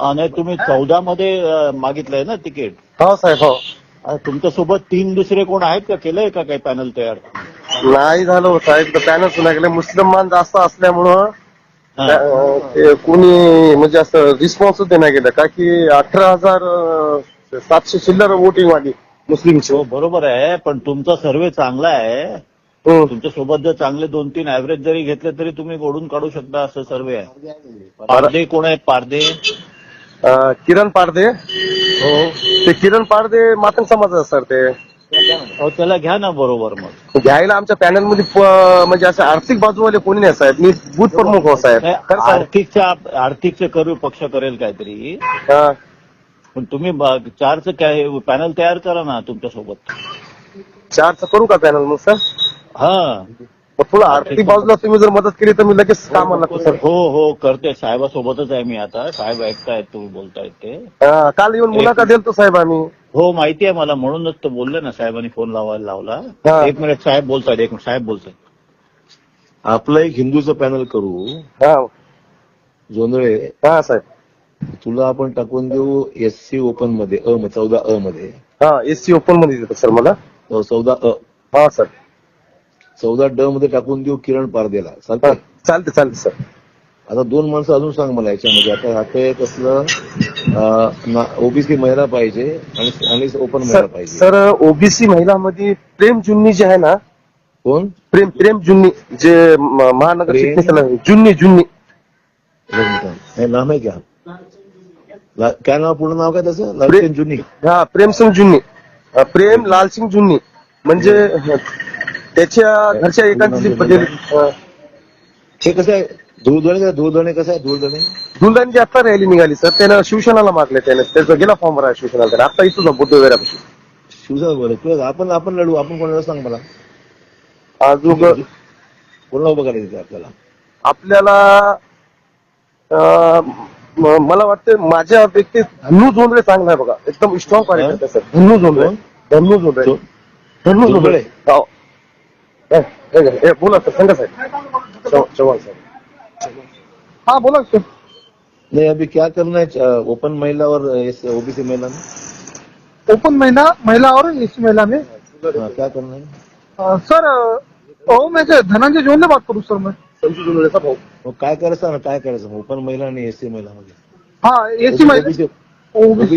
हा, नाही तुम्ही चौदा मध्ये मागितलंय ना तिकीट? हो साहेब हो. आता तुमच्यासोबत तीन दुसरे कोण आहेत का? केलंय का काही पॅनल तयार? नाही झालं हो साहेब. तर पॅनल सुना गेले मुस्लिमान जास्त असल्यामुळं हा. अं, ते कुणी म्हणजे असं रिस्पॉन्स देण्यात गेलं का की अठरा हजार अं, सातशे चिल्लर वोटिंग वाली मुस्लिमची. हो बरोबर आहे. पण तुमचा सर्वे चांगला आहे. तुमच्यासोबत जर चांगले दोन तीन ऍव्हरेज जरी घेतले तरी तुम्ही ओढून काढू शकता असं सर्वे आहे. पारदे कोण आहेत? पारदे? अं, किरण पारदे. हो. ते किरण पारदे मातंग समाजाचं सर ते. हो त्याला घ्या ना बरोबर मग. घ्यायला आमच्या पॅनलमध्ये प- म्हणजे असं आर्थिक बाजूवाले कोणी नाही साहेब. मी बूथ प्रमुख हो साहेब. नाही, खरं सांगू. आर्थिकच्या आर्थिकचे करू पक्ष करेल काहीतरी. हा. पण तुम्ही ब- चारचं काय पॅनल तयार करा ना तुमच्यासोबत. चारचं करू का पॅनल मग सर हा. मग थोडं आर्थिक बाजूला तुम्ही जर मदत केली तर मी लगेच कामाला लागतो सर हो हो करते. साहेबासोबतच आहे मी आता. साहेब ऐकतायत तुम्ही बोलतायत ते. हा, काल येऊन मुलाखत दिलतो साहेब आम्ही. हो माहिती आहे मला. म्हणूनच तर बोलले ना साहेबांनी फोन लावायला लावला. हा. एक मिनिट साहेब बोलतायत एक मिनिट साहेब बोलतायत. आपलं एक हिंदूचं पॅनल करू. हा. जोंधळे. हा साहेब. तुला आपण टाकून देऊ एस सी ओपनमध्ये अ चौदा अ मध्ये. हा एससी ओपनमध्ये देतो सर मला. चौदा अ. हा सर चौदा ड मध्ये टाकून देऊ किरण पारदेला. हा, चालतंय चालते चालते सर. आता दोन माणसं अजून सांग मला याच्यामध्ये. आता आता एक असलं ओबीसी महिला पाहिजे आणि ओपन महिला पाहिजे. सर ओबीसी महिलामध्ये प्रेम जुन्नी जे आहे ना कोण? प्रेम प्रेम जुन्नी जे महानगर जुन्नी जुन्नी. हे नाम आहे क्या ला- काय नाव पूर्ण नाव काय त्याचं? लालचंद जुनी हा प्रेमसिंग जुन्नी. प्रेम लालसिंग जुन्नी. म्हणजे त्याच्या घरच्या एकाची हे कसं आहे? दूरध्वनी दूरध्वनी कसं आहे? दूरध्वनी? दुलदांची आता रॅली निघाली सर त्यानं शिवसेनाला मागले त्याने. त्याचा गेला फॉर्म भरा शिवसेनाला त्याने. आता इथून बुद्ध वगैरेपाशी शिवसेना बरं तुला आपण आपण लढू. आपण कोणाला सांग मला? अजून कोणाला उभं करायचं आपल्याला? आपल्याला अं, म- मला वाटतं माझ्या व्यक्तीत धन्नू जोंधळे चांगला आहे बघा. एकदम स्ट्रॉंग कार्यकर्ता आहे, सर. धन्नू जोंधळे. कोण? धन्नू जोंधळे. जो- धन्नू जोंधळे जोंधळे? हो. ए, हे घे, हे बोला सर सांगा साहेब चव- चव्हाण साहेब हा बोला सर. नहीं अभी क्या करना है? ओपन महिला और ओबीसी महिला में? ओपन महिला महिला और इस महिला में? हाँ, क्या करना है? सर ओ मैं धनंजय जोन ने बात करूँ सर मैं? संजू भाऊ मग काय करायचं ना काय करायचं ओपन महिला आणि एससी महिला मध्ये हाँ एसी महिला ओबीसी